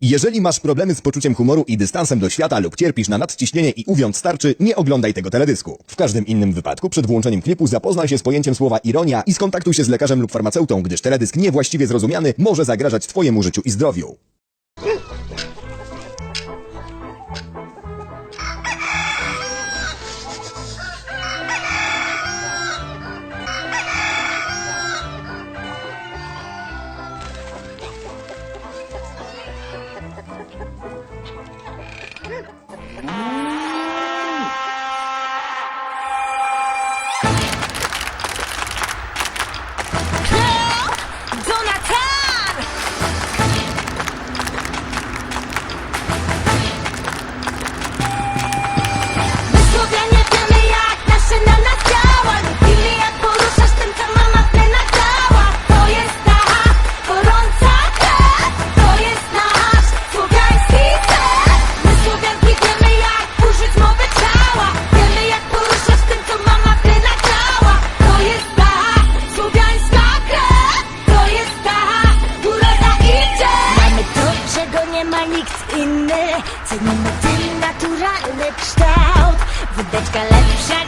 Jeżeli masz problemy z poczuciem humoru i dystansem do świata lub cierpisz na nadciśnienie i uwiąd starczy, nie oglądaj tego teledysku. W każdym innym wypadku przed włączeniem klipu zapoznaj się z pojęciem słowa ironia i skontaktuj się z lekarzem lub farmaceutą, gdyż teledysk niewłaściwie zrozumiany może zagrażać Twojemu życiu i zdrowiu. Inny Cenimy tym naturalny kształt Wódeczka lepsza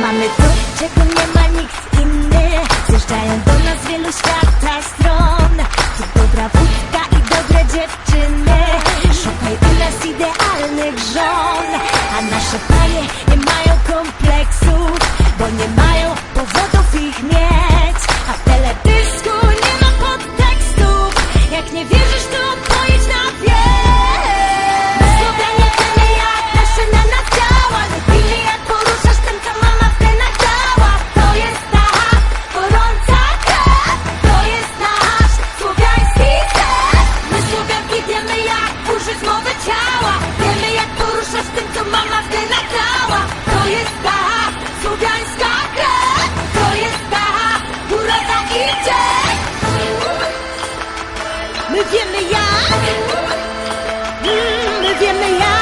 Mamy to, czego nie ma nikt inny. Zjeżdżają do nas wielu świata stron. Tu dobra wódka i dobre dziewczyny. Szukaj u nas idealnych żon. A nasze panie nie mają kompleksów Bo nie give me out.